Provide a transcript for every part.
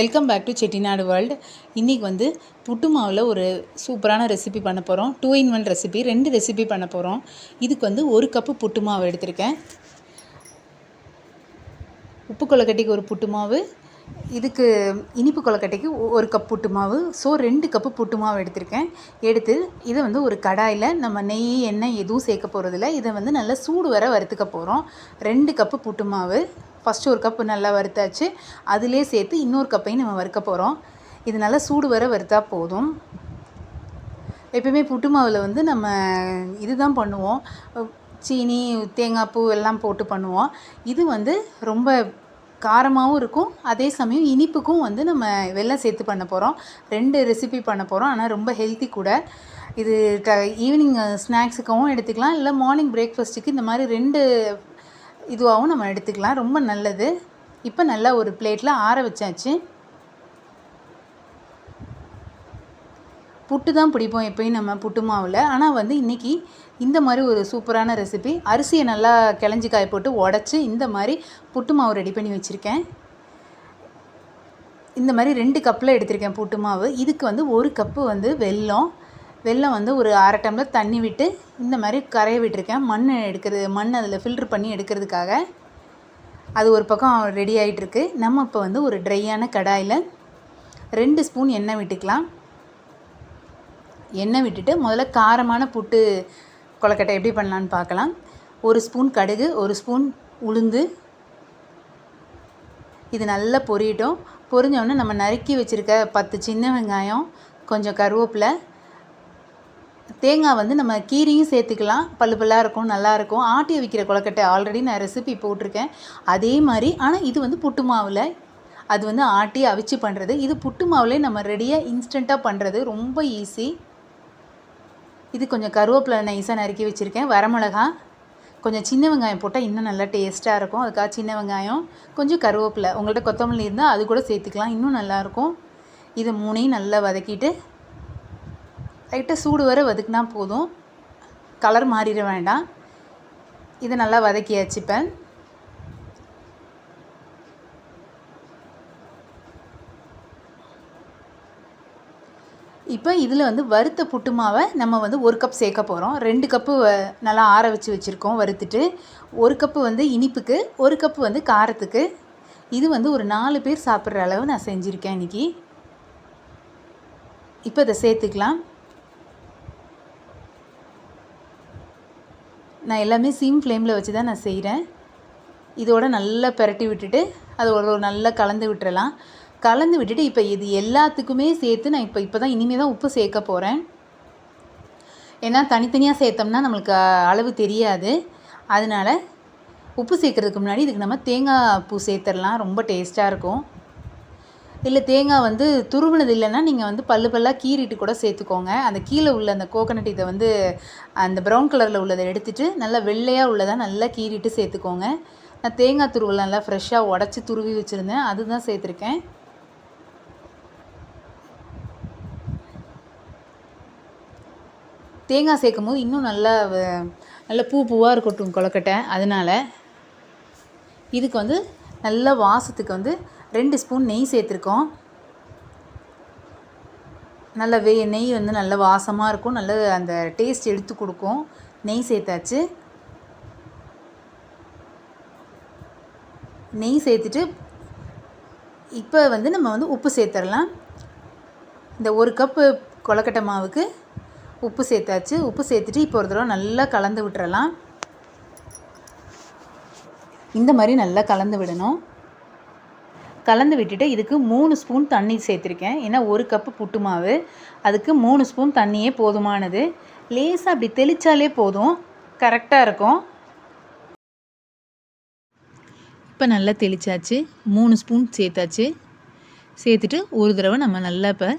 Welcome back to Chettinad world இன்றைக்கி வந்து புட்டு மாவில் ஒரு சூப்பரான ரெசிபி பண்ண போகிறோம் டூ இன் ஒன் ரெசிபி ரெண்டு ரெசிபி பண்ண போகிறோம் இதுக்கு வந்து ஒரு கப்பு புட்டு மாவு எடுத்திருக்கேன். உப்பு கொழுக்கட்டைக்கு ஒரு புட்டு மாவு இதுக்கு இனிப்பு கொலக்கட்டைக்கு ஒரு கப் புட்டு மாவு. ஸோ ரெண்டு கப்பு புட்டு மாவு எடுத்திருக்கேன். எடுத்து இதை வந்து ஒரு கடாயில் நம்ம நெய் எண்ணெய் எதுவும் சேர்க்க போகிறதில்ல இதை வந்து நல்லா சூடு வர வறுத்துக்க போகிறோம் ரெண்டு கப்பு புட்டு மாவு. ஃபஸ்ட்டு ஒரு கப்பு நல்லா வறுத்தாச்சு. அதிலே சேர்த்து இன்னொரு கப்பையும் நம்ம வறுக்க போகிறோம் இது நல்லா சூடு வர வறுத்தா போதும். எப்பயுமே புட்டு மாவில் வந்து நம்ம இதுதான் பண்ணுவோம். சீனி தேங்காய் பூ எல்லாம் போட்டு பண்ணுவோம். இது வந்து ரொம்ப காரமாகவும் இருக்கும். அதே சமயம் இனிப்புக்கும் வந்து நம்ம வெள்ளம் சேர்த்து பண்ண போகிறோம் ரெண்டு ரெசிபி பண்ண போகிறோம் ஆனால் ரொம்ப ஹெல்த்தி கூட. இது க ஈவினிங் ஸ்நாக்ஸுக்காகவும் எடுத்துக்கலாம். இல்லை மார்னிங் பிரேக்ஃபாஸ்ட்டுக்கு இந்த மாதிரி ரெண்டு இதுவாகவும் நம்ம எடுத்துக்கலாம். ரொம்ப நல்லது. இப்போ நல்லா ஒரு பிளேட்டில் ஆற வச்சாச்சு. புட்டு தான் பிடிப்போம் எப்பயும் நம்ம புட்டு மாவில். ஆனால் வந்து இன்றைக்கி இந்த மாதிரி ஒரு சூப்பரான ரெசிபி அரிசியை நல்லா கிளஞ்சி காய போட்டு உடச்சி இந்த மாதிரி புட்டு மாவு ரெடி பண்ணி வச்சுருக்கேன். இந்த மாதிரி ரெண்டு கப்பில் எடுத்திருக்கேன் புட்டு மாவு. இதுக்கு வந்து ஒரு கப்பு வந்து வெல்லம் வெள்ளம் வந்து ஒரு அரை டம்ளர் தண்ணி விட்டு இந்த மாதிரி கரைய விட்டுருக்கேன். மண் எடுக்கிறது மண் அதில் ஃபில்ட்ரு பண்ணி எடுக்கிறதுக்காக. அது ஒரு பக்கம் ரெடி ஆகிட்டுருக்கு நம்ம இப்போ வந்து ஒரு ட்ரையான கடாயில் ரெண்டு ஸ்பூன் எண்ணெய் விட்டுக்கலாம். எண்ணெய் விட்டுட்டு முதல்ல காரமான புட்டு கொலக்கட்டை எப்படி பண்ணலான்னு பார்க்கலாம். ஒரு ஸ்பூன் கடுகு ஒரு ஸ்பூன் உளுந்து. இது நல்லா பொரியட்டும். பொரிஞ்சோடனே நம்ம நறுக்கி வச்சுருக்க பத்து சின்ன வெங்காயம் கொஞ்சம் கருவேப்பிலை தேங்காய் வந்து நம்ம கீரையும் சேர்த்துக்கலாம். பல்லு பல்லாக இருக்கும். நல்லாயிருக்கும் ஆட்டி வைக்கிற கொலக்கட்டை ஆல்ரெடி நான் ரெசிபி போட்டிருக்கேன். அதே மாதிரி ஆனால் இது வந்து புட்டு மாவில். அது வந்து ஆட்டி அவிச்சு பண்ணுறது இது புட்டு மாவுலேயே நம்ம ரெடியாக இன்ஸ்டண்ட்டாக பண்ணுறது ரொம்ப ஈஸி இது கொஞ்சம் கருவேப்பிலை நைஸாக நறுக்கி வச்சுருக்கேன். வரமிளகா கொஞ்சம் சின்ன வெங்காயம் போட்டால் இன்னும் நல்லா டேஸ்ட்டாக இருக்கும். அதுக்காக சின்ன வெங்காயம் கொஞ்சம் கருவேப்பிலை. உங்கள்கிட்ட கொத்தமல்லி இருந்தால் அது கூட சேர்த்துக்கலாம். இன்னும் நல்லாயிருக்கும் இது மூணையும் நல்லா வதக்கிட்டு லைட்டாக சூடு வர வதக்குனா போதும். கலர் மாறிட வேண்டாம். இதை நல்லா வதக்கியாச்சு இப்போ. இப்போ இதில் வந்து வறுத்த புட்டு மாவை நம்ம வந்து ஒரு கப் சேர்க்க போகிறோம் ரெண்டு கப்பு நல்லா ஆற வச்சு வச்சுருக்கோம் வறுத்துட்டு. ஒரு கப்பு வந்து இனிப்புக்கு ஒரு கப்பு வந்து காரத்துக்கு. இது வந்து ஒரு நாலு பேர் சாப்பிட்ற அளவு நான் செஞ்சுருக்கேன் இன்றைக்கி இப்போ இதை சேர்த்துக்கலாம். நான் எல்லாமே சிம் ஃப்ளேமில் வச்சு தான் நான் செய்கிறேன் இதோட நல்லா பிரட்டி விட்டுட்டு அது ஒரு நல்லா கலந்து விட்டுறலாம். கலந்து விட்டுட்டு இப்போ இது எல்லாத்துக்குமே சேர்த்து நான் இப்போ இப்போ தான் இனிமேல் தான் உப்பு சேர்க்க போகிறேன் ஏன்னா தனித்தனியாக சேர்த்தோம்னா நம்மளுக்கு அளவு தெரியாது. அதனால் உப்பு சேர்க்குறதுக்கு முன்னாடி இதுக்கு நம்ம தேங்காய் பூ சேர்த்துடலாம். ரொம்ப டேஸ்ட்டாக இருக்கும். இல்லை தேங்காய் வந்து துருவினது இல்லைன்னா நீங்கள் வந்து பல்லு பல்லாக கீறிட்டு கூட சேர்த்துக்கோங்க. அந்த கீழே உள்ள அந்த கோகனட் இதை வந்து அந்த ப்ரௌன் கலரில் உள்ளதை எடுத்துகிட்டு நல்லா வெள்ளையாக உள்ளதாக நல்லா கீறிட்டு சேர்த்துக்கோங்க. நான் தேங்காய் துருவெல்லாம் நல்லா ஃப்ரெஷ்ஷாக உடச்சி துருவி வச்சுருந்தேன். அதுதான் சேர்த்துருக்கேன். தேங்காய் சேர்க்கும் போது இன்னும் நல்லா வ- நல்ல பூ பூவாக இருக்கட்டும் கொழுக்கட்டை. அதனால் இதுக்கு வந்து நல்ல வாசத்துக்கு வந்து ரெண்டு ஸ்பூன் நெய் சேர்த்துருக்கோம். நல்ல வே நெய் வந்து நல்ல வாசமாக இருக்கும். நல்ல அந்த டேஸ்ட் எடுத்து கொடுக்கும். நெய் சேர்த்தாச்சு. நெய் சேர்த்துட்டு இப்போ வந்து நம்ம வந்து உப்பு சேர்த்துடலாம் இந்த ஒரு கப்பு கொலக்கட்டை மாவுக்கு உப்பு சேர்த்தாச்சு. உப்பு சேர்த்துட்டு இப்போ ஒரு தடவை நல்லா கலந்து விட்டுறலாம். இந்த மாதிரி நல்லா கலந்து விடணும். கலந்து விட்டுட்டு இதுக்கு மூணு ஸ்பூன் தண்ணி சேர்த்துருக்கேன். ஏன்னா ஒரு கப்பு புட்டு மாவு. அதுக்கு மூணு ஸ்பூன் தண்ணியே போதுமானது. லேசாக அப்படி தெளித்தாலே போதும். கரெக்டாக இருக்கும். இப்போ நல்லா தெளிச்சாச்சு. மூணு ஸ்பூன் சேர்த்தாச்சு. சேர்த்துட்டு ஒரு தடவை நம்ம நல்லா இப்போ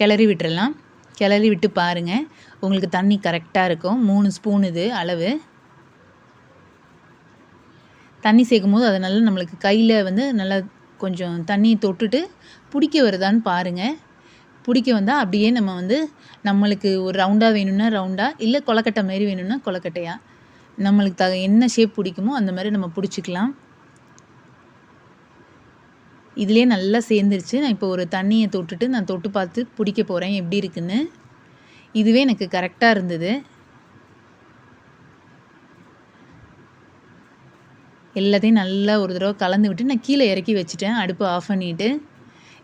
கிளறி விட்டுறலாம். கிளறி விட்டு பாருங்கள் உங்களுக்கு தண்ணி கரெக்டாக இருக்கும். மூணு ஸ்பூன் இது அளவு. தண்ணி சேர்க்கும் போது அது நல்லா நம்மளுக்கு கையில் வந்து நல்லா கொஞ்சம் தண்ணியை தொட்டுட்டு பிடிக்க வருதான்னு பாருங்கள் பிடிக்க வந்தால் அப்படியே நம்ம வந்து நம்மளுக்கு ஒரு ரவுண்டாக வேணும்னா ரவுண்டாக இல்லை கொலக்கட்டை மாதிரி வேணும்னா கொலக்கட்டையாக நம்மளுக்கு த என்ன ஷேப் பிடிக்குமோ அந்த மாதிரி நம்ம பிடிச்சிக்கலாம். இதிலே நல்லா சேர்ந்துருச்சு. நான் இப்போ ஒரு தண்ணியை தொட்டுட்டு நான் தொட்டு பார்த்து பிடிக்க போகிறேன் எப்படி இருக்குன்னு. இதுவே எனக்கு கரெக்டாக இருந்தது. எல்லாத்தையும் நல்லா ஒரு தடவை கலந்து விட்டு நான் கீழே இறக்கி வச்சுட்டேன். அடுப்பு ஆஃப் பண்ணிவிட்டு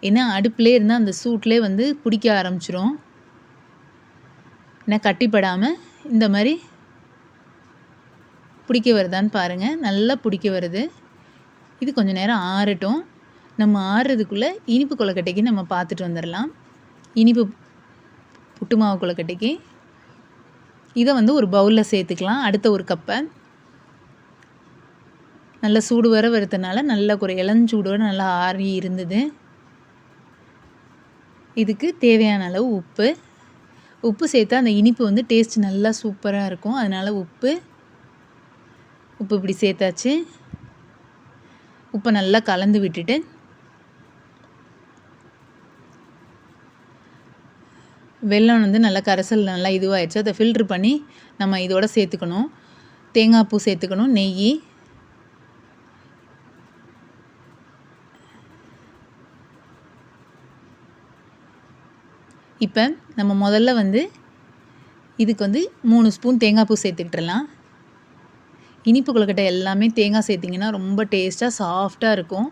ஏன்னா அடுப்புலே இருந்தால் அந்த சூட்லேயே வந்து பிடிக்க ஆரம்பிச்சிரும். ஏன்னா கட்டிப்படாமல் இந்த மாதிரி பிடிக்க வருதான்னு பாருங்கள் நல்லா பிடிக்க வருது. இது கொஞ்சம் நேரம் ஆறட்டும். நம்ம ஆறுறதுக்குள்ளே இனிப்பு கொலக்கட்டைக்கு நம்ம பார்த்துட்டு வந்துடலாம் இனிப்பு புட்டு மாவு கொலக்கட்டைக்கு இதை வந்து ஒரு பவுலில் சேர்த்துக்கலாம். அடுத்த ஒரு கப்பை நல்லா சூடு வர வருத்தனால நல்லா ஒரு இளஞ்சூடோடு நல்லா ஆறி இருந்தது. இதுக்கு தேவையான அளவு உப்பு. உப்பு சேர்த்தா அந்த இனிப்பு வந்து டேஸ்ட் நல்லா சூப்பராக இருக்கும். அதனால் உப்பு உப்பு இப்படி சேர்த்தாச்சு. உப்பை நல்லா கலந்து விட்டுட்டு வெல்லம் வந்து நல்லா கரைசல் நல்லா இதுவாகிடுச்சு அதை ஃபில்ட்ரு பண்ணி நம்ம இதோட சேர்த்துக்கணும். தேங்காய் பூ சேர்த்துக்கணும் நெய் இப்போ நம்ம முதல்ல வந்து இதுக்கு வந்து மூணு ஸ்பூன் தேங்காய் பூ சேர்த்துக்கிட்டுலாம் இனிப்பு கொழுக்கட்டை எல்லாமே தேங்காய் சேர்த்திங்கன்னா ரொம்ப டேஸ்ட்டாக சாஃப்டாக இருக்கும்.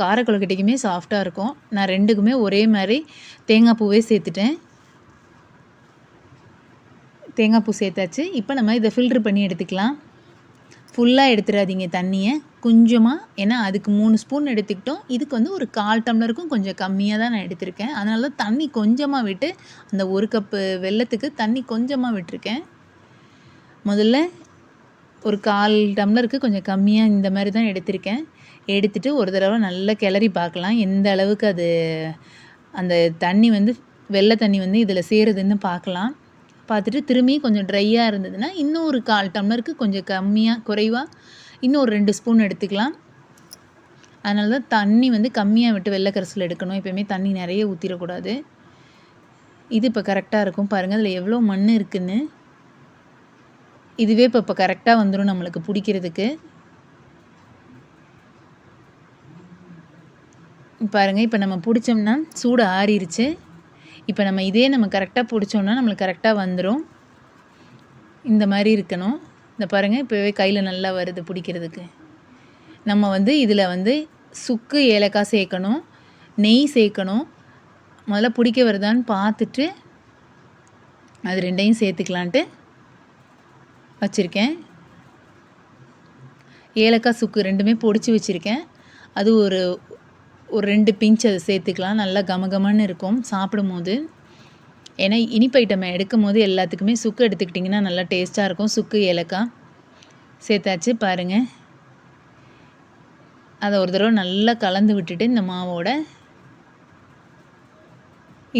கார கொழுக்கட்டைக்குமே சாஃப்டாக இருக்கும். நான் ரெண்டுக்குமே ஒரே மாதிரி தேங்காய் பூவே சேர்த்துட்டேன். தேங்காய் பூ சேர்த்தாச்சு. இப்போ நம்ம இதை ஃபில்ட்ரு பண்ணி எடுத்துக்கலாம். ஃபுல்லாக எடுத்துடாதீங்க தண்ணியை. கொஞ்சமாக ஏன்னா அதுக்கு மூணு ஸ்பூன் எடுத்துக்கிட்டோம். இதுக்கு வந்து ஒரு கால் டம்ளருக்கும் கொஞ்சம் கம்மியாக தான் நான் எடுத்திருக்கேன். அதனால தான் தண்ணி கொஞ்சமாக விட்டு அந்த ஒரு கப்பு வெள்ளத்துக்கு தண்ணி கொஞ்சமாக விட்டுருக்கேன். முதல்ல ஒரு கால் டம்ளருக்கு கொஞ்சம் கம்மியாக இந்த மாதிரி தான் எடுத்திருக்கேன். எடுத்துகிட்டு ஒரு தடவை நல்லா கிளறி பார்க்கலாம். எந்த அளவுக்கு அது அந்த தண்ணி வந்து வெள்ளை தண்ணி வந்து இதில் சேருதுன்னு பார்க்கலாம். பார்த்துட்டு திரும்பி கொஞ்சம் ட்ரையாக இருந்ததுன்னா இன்னும் ஒரு கால் டம்ளருக்கு கொஞ்சம் கம்மியாக குறைவாக இன்னும் ஒரு ரெண்டு ஸ்பூன் எடுத்துக்கலாம். அதனால தான் தண்ணி வந்து கம்மியாக விட்டு வெள்ளைக்கரசில் எடுக்கணும். எப்போயுமே தண்ணி நிறைய ஊற்றிடக்கூடாது இது இப்போ கரெக்டாக இருக்கும். பாருங்கள் அதில் எவ்வளோ மண் இருக்குதுன்னு இதுவே இப்போ இப்போ கரெக்டாக வந்துடும் நம்மளுக்கு பிடிக்கிறதுக்கு. பாருங்கள் இப்போ நம்ம பிடிச்சோம்னா சூடு ஆறிடுச்சு இப்போ நம்ம இதே நம்ம கரெக்டாக பிடிச்சோன்னா நம்மளுக்கு கரெக்டாக வந்துடும் இந்த மாதிரி இருக்கணும். இந்த பாருங்கள் இப்போவே கையில் நல்லா வருது பிடிக்கிறதுக்கு. நம்ம வந்து இதில் வந்து சுக்கு ஏலக்காய் சேர்க்கணும். நெய் சேர்க்கணும். முதல்ல பிடிக்க வருதான்னு பார்த்துட்டு அது ரெண்டையும் சேர்த்துக்கலான்ட்டு வச்சுருக்கேன். ஏலக்காய் சுக்கு ரெண்டுமே பொடிச்சு வச்சுருக்கேன். அது ஒரு ஒரு ரெண்டு பிஞ்ச் அதை சேர்த்துக்கலாம். நல்லா கமகமன்னு இருக்கும் சாப்பிடும்போது. ஏன்னா இனிப்பு ஐட்டம் எடுக்கும் போது எல்லாத்துக்குமே சுக்கு எடுத்துக்கிட்டிங்கன்னா நல்லா டேஸ்ட்டாக இருக்கும். சுக்கு ஏலக்காய் சேர்த்தாச்சு பாருங்கள் அதை ஒரு தடவை நல்லா கலந்து விட்டுட்டு இந்த மாவோட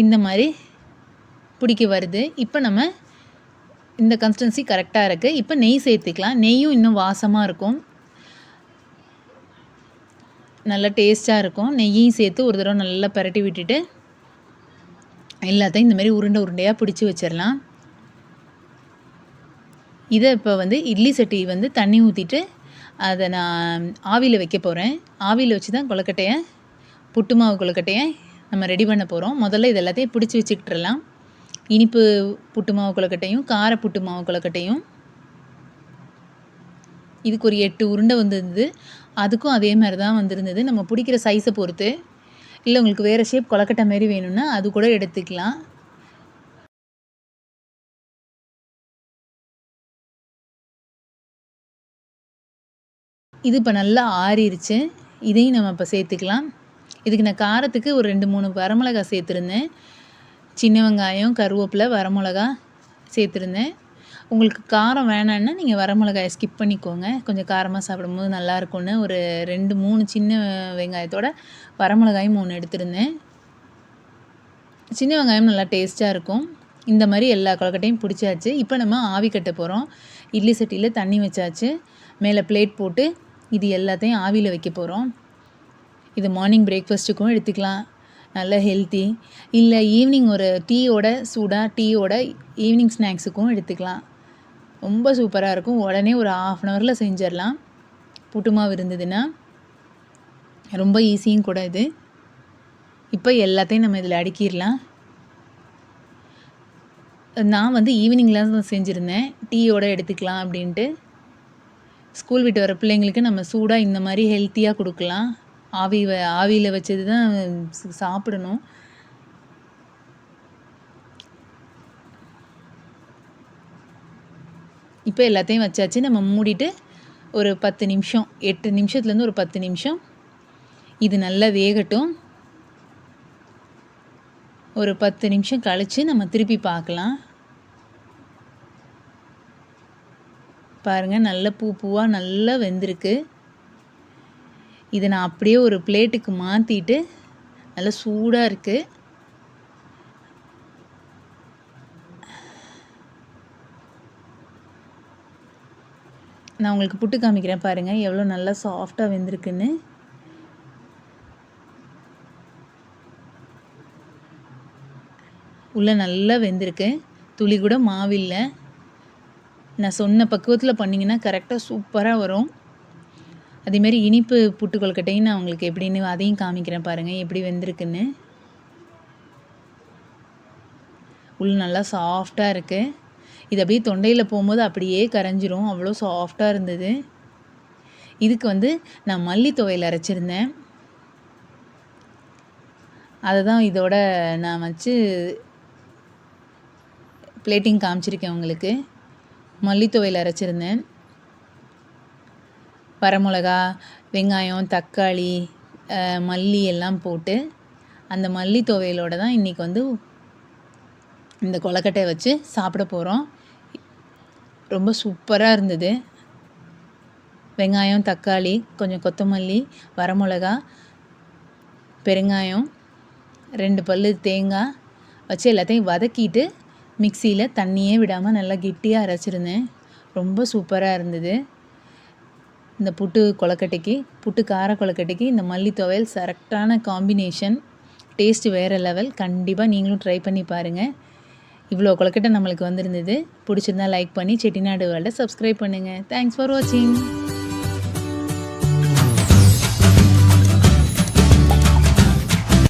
இந்த மாதிரி பிடிக்க வருது. இப்போ நம்ம இந்த கன்சிஸ்டன்சி கரெக்டாக இருக்குது இப்போ நெய் சேர்த்துக்கலாம். நெய்யும் இன்னும் வாசமாக இருக்கும். நல்லா டேஸ்ட்டாக இருக்கும். நெய்யும் சேர்த்து ஒரு தடவை நல்லா பரட்டி விட்டுட்டு எல்லாத்தையும் இந்த மாதிரி உருண்டை உருண்டையாக பிடிச்சி வச்சிடலாம் இதை இப்போ வந்து இட்லி சட்டி வந்து தண்ணி ஊற்றிட்டு அதை நான் ஆவியில் வைக்க போகிறேன் ஆவியில் வச்சு தான் கொலக்கட்டையை புட்டு மாவு கொலக்கட்டையை நம்ம ரெடி பண்ண போகிறோம் முதல்ல இது எல்லாத்தையும் பிடிச்சி வச்சுக்கிட்டுலாம் இனிப்பு புட்டு மாவு கொலக்கட்டையும் கார புட்டு மாவு கொலக்கட்டையும் இதுக்கு ஒரு எட்டு உருண்டை வந்திருந்தது. அதுக்கும் அதே மாதிரி தான் வந்திருந்தது. நம்ம பிடிக்கிற சைஸை பொறுத்து. இல்லை உங்களுக்கு வேறு ஷேப் கொலக்கட்டை மாரி வேணும்னா அது கூட எடுத்துக்கலாம். இது இப்போ நல்லா ஆறிடுச்சு இதையும் நம்ம இப்போ சேர்த்துக்கலாம். இதுக்கு நான் காரத்துக்கு ஒரு ரெண்டு மூணு வரமிளகா சேர்த்துருந்தேன். சின்ன வெங்காயம் கருவேப்பிலை வரமிளகா சேர்த்துருந்தேன். உங்களுக்கு காரம் வேணான்னா நீங்கள் வரமிளகாயை ஸ்கிப் பண்ணிக்கோங்க. கொஞ்சம் காரமாக சாப்பிடும்போது நல்லாயிருக்கும்னு ஒரு ரெண்டு மூணு சின்ன வெங்காயத்தோட வரமிளகாயும் மூணு எடுத்திருந்தேன். சின்ன வெங்காயம் நல்லா டேஸ்ட்டாக இருக்கும். இந்த மாதிரி எல்லா கொழக்கட்டையும் பிடிச்சாச்சு. இப்போ நம்ம ஆவி கட்ட போகிறோம் இட்லி சட்டியில் தண்ணி வச்சாச்சு. மேலே பிளேட் போட்டு இது எல்லாத்தையும் ஆவியில் வைக்க போகிறோம் இது மார்னிங் பிரேக்ஃபாஸ்ட்டுக்கும் எடுத்துக்கலாம். நல்ல ஹெல்த்தி இல்லை ஈவினிங் ஒரு டீயோட சூடாக டீயோட ஈவினிங் ஸ்நாக்ஸுக்கும் எடுத்துக்கலாம். ரொம்ப சூப்பராக இருக்கும். உடனே ஒரு ஆஃப் அன் ஹவரில் செஞ்சிடலாம். புட்டுமாவு இருந்ததுன்னா ரொம்ப ஈஸியும் கூட இது. இப்போ எல்லாத்தையும் நம்ம இதில் அடுக்கிடலாம். நான் வந்து ஈவினிங்லாம் தான் செஞ்சுருந்தேன். டீயோட எடுத்துக்கலாம் அப்படின்ட்டு. ஸ்கூல் விட்டு வர பிள்ளைங்களுக்கு நம்ம சூடாக இந்த மாதிரி ஹெல்த்தியாக கொடுக்கலாம். ஆவி வ ஆவியில் வச்சது தான் சாப்பிடணும். இப்போ எல்லாத்தையும் வச்சாச்சு. நம்ம மூடிட்டு ஒரு பத்து நிமிஷம் எட்டு நிமிஷத்துலேருந்து ஒரு பத்து நிமிஷம். இது நல்லா வேகட்டும். ஒரு பத்து நிமிஷம் கழித்து நம்ம திருப்பி பார்க்கலாம். பாருங்கள் நல்ல பூ பூவாக நல்லா வெந்திருக்கு. இதை நான் அப்படியே ஒரு பிளேட்டுக்கு மாற்றிட்டு நல்லா சூடாக இருக்குது நான் உங்களுக்கு புட்டு காமிக்கிறேன் பாருங்கள் எவ்வளோ நல்லா சாஃப்டாக வெந்திருக்குன்னு. உள்ளே நல்லா வெந்திருக்கு. துளி கூட மாவில்லை நான் சொன்ன பக்குவத்தில் பண்ணிங்கன்னா கரெக்டாக சூப்பராக வரும். அதேமாரி இனிப்பு புட்டு கொழுக்கட்டையும் நான் உங்களுக்கு எப்படின்னு அதையும் காமிக்கிறேன் பாருங்கள் எப்படி வெந்திருக்குன்னு. உள்ள நல்லா சாஃப்டாக இருக்குது இது அப்படியே தொண்டையில் போகும்போது அப்படியே கரைஞ்சிரும். அவ்வளோ சாஃப்டாக இருந்தது. இதுக்கு வந்து நான் மல்லி துவையில் அரைச்சிருந்தேன். அதை தான் இதோட நான் வச்சு பிளேட்டிங் காமிச்சிருக்கேன் உங்களுக்கு. மல்லி அரைச்சிருந்தேன். வரமிளகா வெங்காயம் தக்காளி மல்லி எல்லாம் போட்டு அந்த மல்லி துவையலோட தான் இன்றைக்கி வந்து இந்த கொலக்கட்டையை வச்சு சாப்பிட போகிறோம் ரொம்ப சூப்பராக இருந்தது. வெங்காயம் தக்காளி கொஞ்சம் கொத்தமல்லி வரமிளகா பெருங்காயம் ரெண்டு பல் தேங்காய் வச்சு எல்லாத்தையும் வதக்கிட்டு மிக்சியில் தண்ணியே விடாமல் நல்லா கெட்டியாக அரைச்சிருந்தேன். ரொம்ப சூப்பராக இருந்தது. இந்த புட்டு கொலக்கட்டைக்கு புட்டு கார கொலக்கட்டைக்கு இந்த மல்லி துவையல் கரெக்டான காம்பினேஷன். டேஸ்ட் வேறு லெவல். கண்டிப்பாக நீங்களும் ட்ரை பண்ணி பாருங்கள் இவ்வளோ கொலக்கட்டை நம்மளுக்கு வந்திருந்தது. பிடிச்சிருந்தா லைக் பண்ணி செட்டிநாடு வேர்ல்டை சப்ஸ்கிரைப் பண்ணுங்கள் தேங்க்ஸ் ஃபார் வாட்சிங்